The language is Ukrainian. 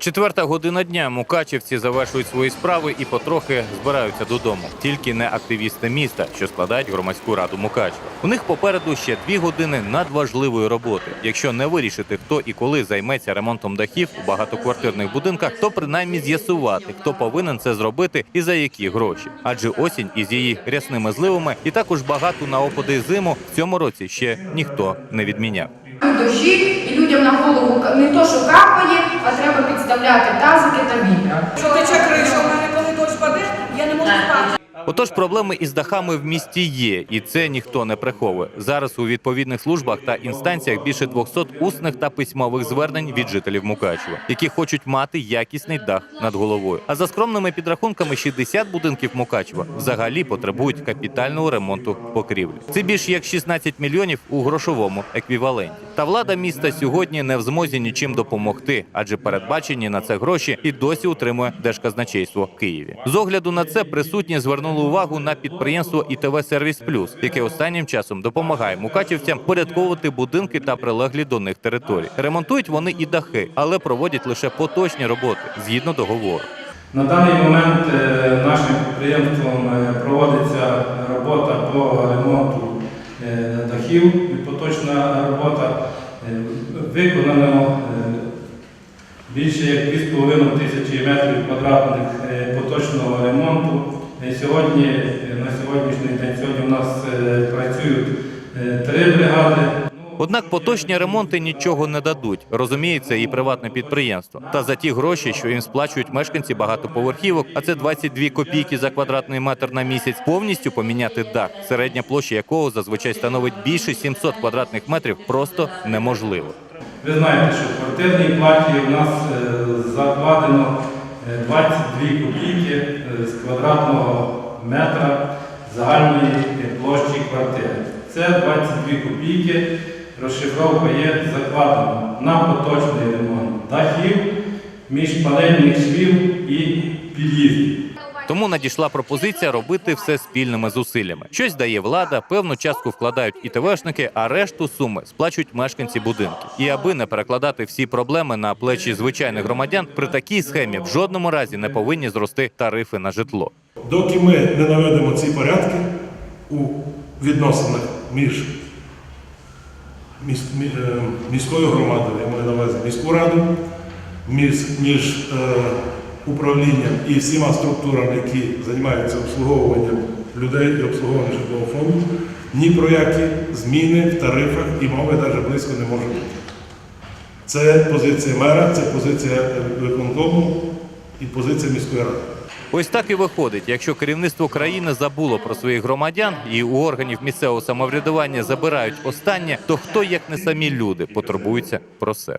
Четверта година дня мукачівці завершують свої справи і потрохи збираються додому. Тільки не активісти міста, що складають громадську раду Мукачева. У них попереду ще дві години надважливої роботи. Якщо не вирішити, хто і коли займеться ремонтом дахів у багатоквартирних будинках, то принаймні з'ясувати, хто повинен це зробити і за які гроші. Адже осінь із її рясними зливами і також багату на опади зиму в цьому році ще ніхто не відміняв. дощі, і людям на голову не то, що капає, а треба підставляти тазики та відра. Що тече Отож, проблеми із дахами в місті є, і це ніхто не приховує. Зараз у відповідних службах та інстанціях більше 200 усних та письмових звернень від жителів Мукачева, які хочуть мати якісний дах над головою. А за скромними підрахунками, 60 будинків Мукачева взагалі потребують капітального ремонту покрівлі. Це більш як 16 мільйонів у грошовому еквіваленті. Та влада міста сьогодні не в змозі нічим допомогти, адже передбачені на це гроші і досі утримує Держказначейство в Києві. З огляду на це присутні звернули увагу на підприємство ІТВ Сервіс Плюс, яке останнім часом допомагає мукачівцям порядковувати будинки та прилеглі до них території. Ремонтують вони і дахи, але проводять лише поточні роботи згідно договору. На даний момент е, нашим підприємством е, проводиться робота по ремонту е, дахів. Поточна робота виконано більше як 2,5 тисячі метрів квадратних поточного ремонту. Сьогодні, на сьогоднішній день сьогодні у нас е, працюють е, три бригади. Однак поточні ремонти нічого не дадуть. Розуміється, і приватне підприємство. Та за ті гроші, що їм сплачують мешканці багатоповерхівок, а це 22 копійки за квадратний метр на місяць, повністю поміняти дах, середня площа якого зазвичай становить більше 700 квадратних метрів, просто неможливо. Ви знаєте, що в квартирній платі у нас е, закладено 22 копійки е, з квадратного метра загальної е, площі квартири. Це 22 копійки, розшифровка є закладена на поточний ремонт дахів, міжпанельних швів і під'їздів. Тому надійшла пропозиція робити все спільними зусиллями. Щось дає влада, певну частку вкладають і ТВшники, а решту суми сплачують мешканці будинків. І аби не перекладати всі проблеми на плечі звичайних громадян, при такій схемі в жодному разі не повинні зрости тарифи на житло. Доки ми не наведемо ці порядки у відносинах між міс- мі- е, міською громадою, я маю на увазі міську раду, між, між е, управлінням і всіма структурами, які займаються обслуговуванням людей і обслуговуванням житлового фонду, ні про які зміни в тарифах і мови навіть близько не може бути. Це позиція мера, це позиція е, виконкому і позиція міської ради. Ось так і виходить, якщо керівництво країни забуло про своїх громадян і у органів місцевого самоврядування забирають останнє, то хто як не самі люди потурбуються про себе.